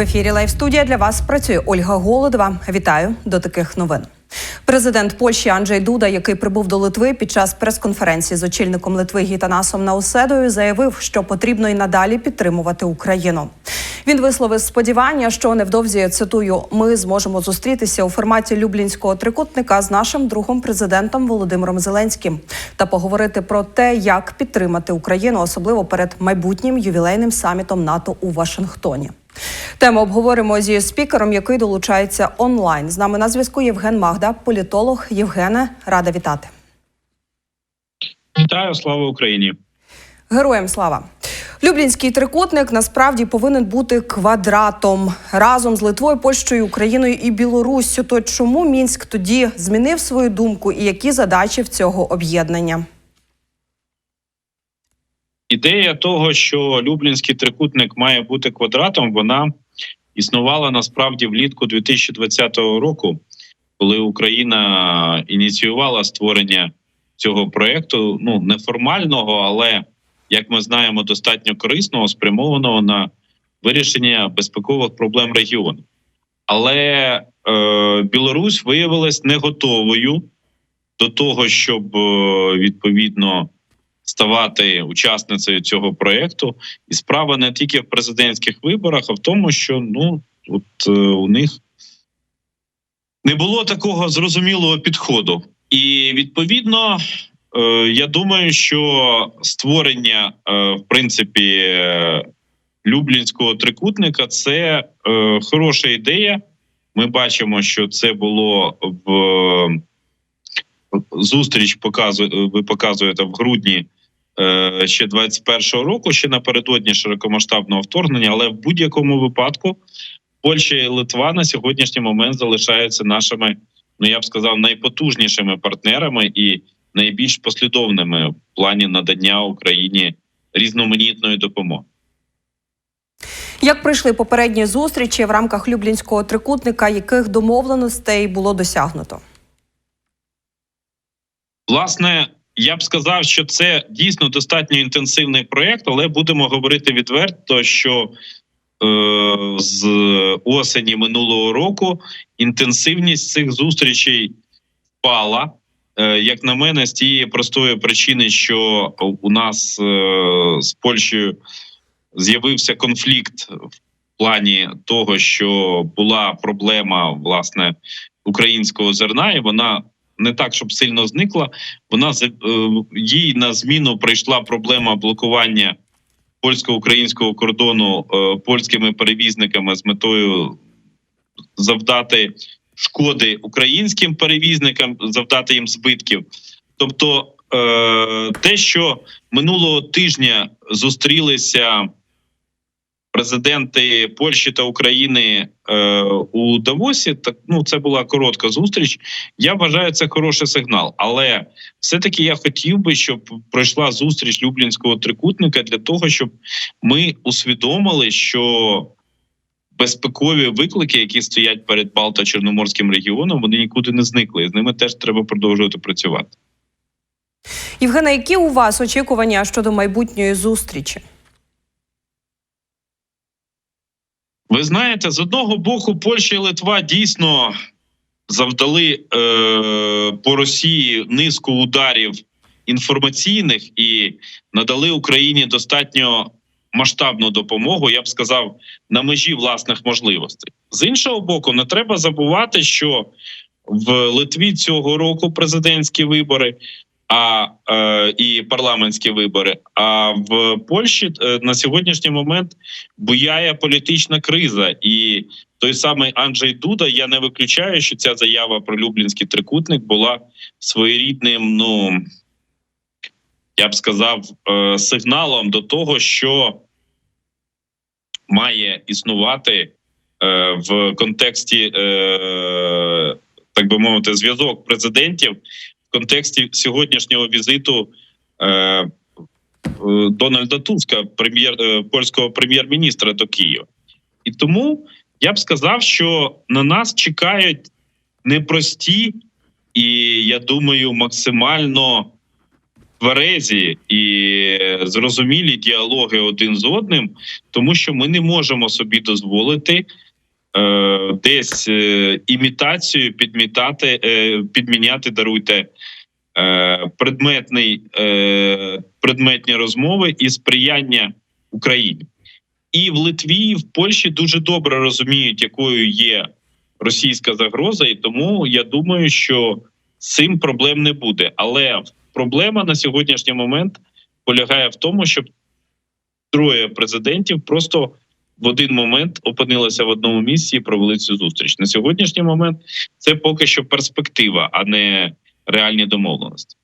В ефірі Лайв студія для вас працює Ольга Голодова. Вітаю до таких новин. Президент Польщі Анджей Дуда, який прибув до Литви під час прес-конференції з очільником Литви Гітанасом Науседою, заявив, що потрібно і надалі підтримувати Україну. Він висловив сподівання, що невдовзі цитую: ми зможемо зустрітися у форматі Люблінського трикутника з нашим другом президентом Володимиром Зеленським та поговорити про те, як підтримати Україну, особливо перед майбутнім ювілейним самітом НАТО у Вашингтоні. Тему обговоримо зі спікером, який долучається онлайн. З нами на зв'язку Євген Магда, політолог. Євгене, рада вітати. Вітаю, слава Україні. Героям слава. Люблінський трикутник насправді повинен бути квадратом разом з Литвою, Польщею, Україною і Білоруссю. То чому мінськ тоді змінив свою думку і які задачі в цього об'єднання? Ідея того, що Люблінський трикутник має бути квадратом, вона існувала насправді влітку 2020 року, коли Україна ініціювала створення цього проекту, ну неформального, але як ми знаємо, достатньо корисного, спрямованого на вирішення безпекових проблем регіону. Але е, Білорусь виявилась не готовою до того, щоб е, відповідно ставати учасницею цього проекту, і справа не тільки в президентських виборах, а в тому, що ну от е, у них не було такого зрозумілого підходу. І відповідно, е, я думаю, що створення е, в принципі Люблінського трикутника це хороша ідея. Ми бачимо, що це було в зустріч. Показує ви показуєте в грудні ще 21-го року, ще напередодні широкомасштабного вторгнення. Але в будь-якому випадку Польща і Литва на сьогоднішній момент залишаються нашими, ну я б сказав, найпотужнішими партнерами і найбільш послідовними в плані надання Україні різноманітної допомоги. Як пройшли попередні зустрічі в рамках Люблінського трикутника, яких домовленостей було досягнуто? Власне, я б сказав, що це дійсно достатньо інтенсивний проєкт, але будемо говорити відверто, що е, з осені минулого року інтенсивність цих зустрічей впала. Е, як на мене, з тієї простої причини, що у нас е, з Польщею з'явився конфлікт в плані того, що була проблема власне українського зерна, і вона не так, щоб сильно зникла. Вона е, їй на зміну прийшла проблема блокування польсько-українського кордону е, польськими перевізниками з метою завдати шкоди українським перевізникам, завдати їм збитків. Тобто, е, те, що минулого тижня зустрілися президенти Польщі та України е, у Давосі. Так ну це була коротка зустріч. Я вважаю це хороший сигнал. Але все-таки я хотів би, щоб пройшла зустріч Люблінського трикутника для того, щоб ми усвідомили, що безпекові виклики, які стоять перед Балто-Чорноморським регіоном, вони нікуди не зникли. З ними теж треба продовжувати працювати. Євгена, які у вас очікування щодо майбутньої зустрічі? Ви знаєте, з одного боку, Польща і Литва дійсно завдали е, по Росії низку ударів інформаційних і надали Україні достатньо масштабну допомогу. Я б сказав, на межі власних можливостей. З іншого боку, не треба забувати, що в Литві цього року президентські вибори а е, і парламентські вибори. А в Польщі е, на сьогоднішній момент буяє політична криза, і той самий Анджей Дуда. Я не виключаю, що ця заява про Люблінський трикутник була своєрідним. Ну я б сказав, е, сигналом до того, що має існувати е, в контексті. Е, так би мовити, зв'язок президентів контексті сьогоднішнього візиту е, е, Дональда Туска, прем'єр е, польського прем'єр-міністра до Києва, і тому я б сказав, що на нас чекають непрості і я думаю, максимально тверезі і зрозумілі діалоги один з одним, тому що ми не можемо собі дозволити десь е, імітацію підмітати, е, підміняти, даруйте. е, Предметний е, предметні розмови і сприяння Україні, і в Литві, і в Польщі дуже добре розуміють, якою є російська загроза, і тому я думаю, що цим проблем не буде. Але проблема на сьогоднішній момент полягає в тому, щоб троє президентів просто в один момент опинилися в одному місці і провели цю зустріч. На сьогоднішній момент це поки що перспектива, а не реальні домовленості.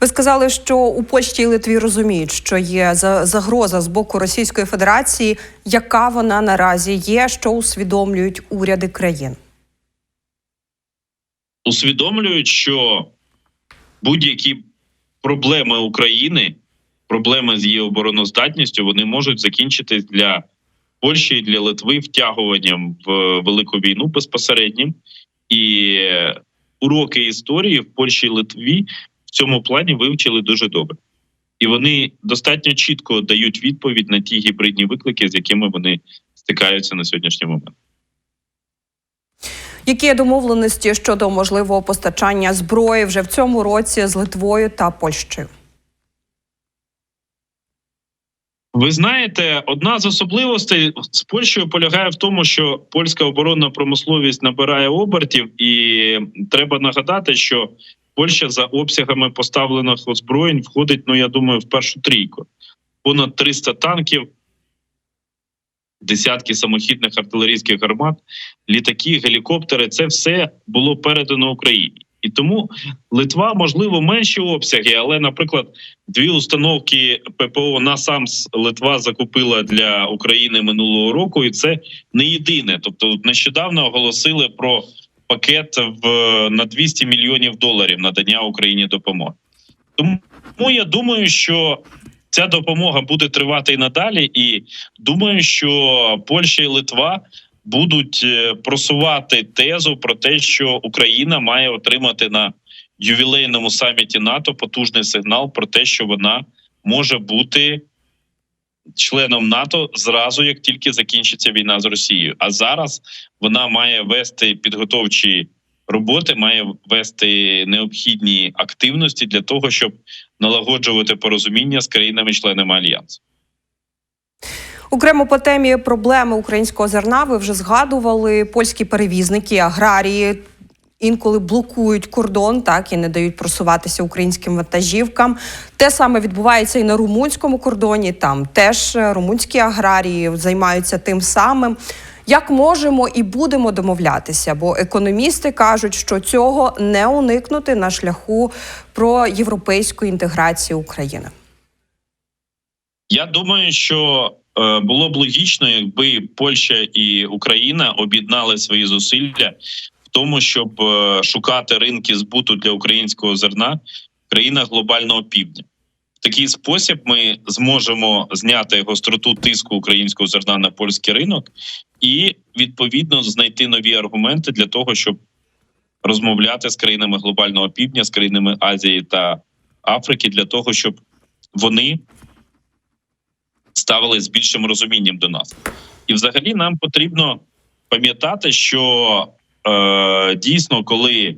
Ви сказали, що у Польщі і Литві розуміють, що є загроза з боку Російської Федерації. Яка вона наразі є, що усвідомлюють уряди країн? усвідомлюють, що будь-які проблеми України, проблеми з її обороноздатністю, вони можуть закінчитись для Польщі і для Литви втягуванням в велику війну безпосереднім. І уроки історії в Польщі і Литві в цьому плані вивчили дуже добре. І вони достатньо чітко дають відповідь на ті гібридні виклики, з якими вони стикаються на сьогоднішній момент. Які є домовленості щодо можливого постачання зброї вже в цьому році з Литвою та Польщею? Ви знаєте, одна з особливостей з Польщею полягає в тому, що польська оборонна промисловість набирає обертів, і треба нагадати, що Польща за обсягами поставлених озброєнь входить, ну я думаю, в першу трійку. Понад 300 танків, десятки самохідних артилерійських гармат, літаки, гелікоптери це все було передано Україні. І тому Литва, можливо, менші обсяги, але, наприклад, дві установки ППО НАСАМС Литва закупила для України минулого року, і це не єдине. Тобто, нещодавно оголосили про пакет в на 200 мільйонів доларів надання Україні допомоги. Тому я думаю, що ця допомога буде тривати і надалі, і думаю, що Польща і Литва будуть е, просувати тезу про те, що Україна має отримати на ювілейному саміті НАТО потужний сигнал про те, що вона може бути членом НАТО зразу, як тільки закінчиться війна з Росією. А зараз вона має вести підготовчі роботи, має вести необхідні активності для того, щоб налагоджувати порозуміння з країнами-членами альянсу. Окремо по темі проблеми українського зерна ви вже згадували польські перевізники, аграрії. Інколи блокують кордон, так і не дають просуватися українським вантажівкам. Те саме відбувається і на румунському кордоні. Там теж е, румунські аграрії займаються тим самим. Як можемо і будемо домовлятися? Бо економісти кажуть, що цього не уникнути на шляху про європейську інтеграцію України. Я думаю, що було б логічно, якби Польща і Україна об'єднали свої зусилля в тому, щоб е, шукати ринки збуту для українського зерна в країнах глобального півдня. В такий спосіб ми зможемо зняти гостроту тиску українського зерна на польський ринок і відповідно знайти нові аргументи для того, щоб розмовляти з країнами глобального півдня, з країнами Азії та Африки, для того, щоб вони ставились з більшим розумінням до нас. І, взагалі, нам потрібно пам'ятати, що е, дійсно, коли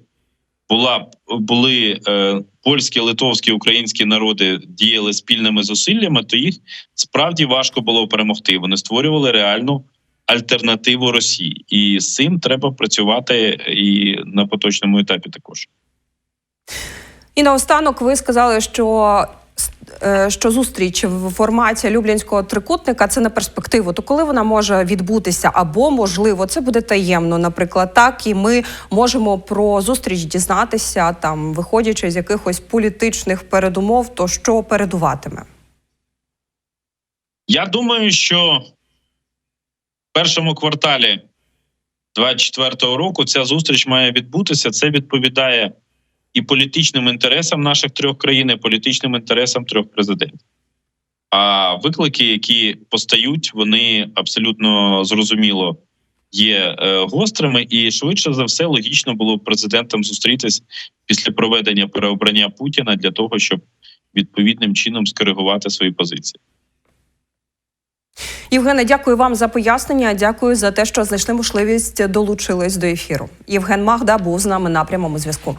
була були е, польські, литовські, українські народи діяли спільними зусиллями, то їх справді важко було перемогти. Вони створювали реальну альтернативу Росії, і з цим треба працювати і на поточному етапі також. І наостанок ви сказали, що що зустріч в форматі Люблінського трикутника це на перспективу. То коли вона може відбутися, або можливо, це буде таємно, наприклад, так і ми можемо про зустріч дізнатися, там виходячи з якихось політичних передумов, то що передуватиме? Я думаю, що в першому кварталі 24-го року ця зустріч має відбутися. Це відповідає і політичним інтересам наших трьох країн, і політичним інтересам трьох президентів. А виклики, які постають, вони абсолютно зрозуміло є е, гострими, і швидше за все логічно було б президентам зустрітись після проведення переобрання Путіна для того, щоб відповідним чином скоригувати свої позиції. Євгене, дякую вам за пояснення. Дякую за те, що знайшли можливість долучились до ефіру. Євген Магда був з нами на прямому зв'язку.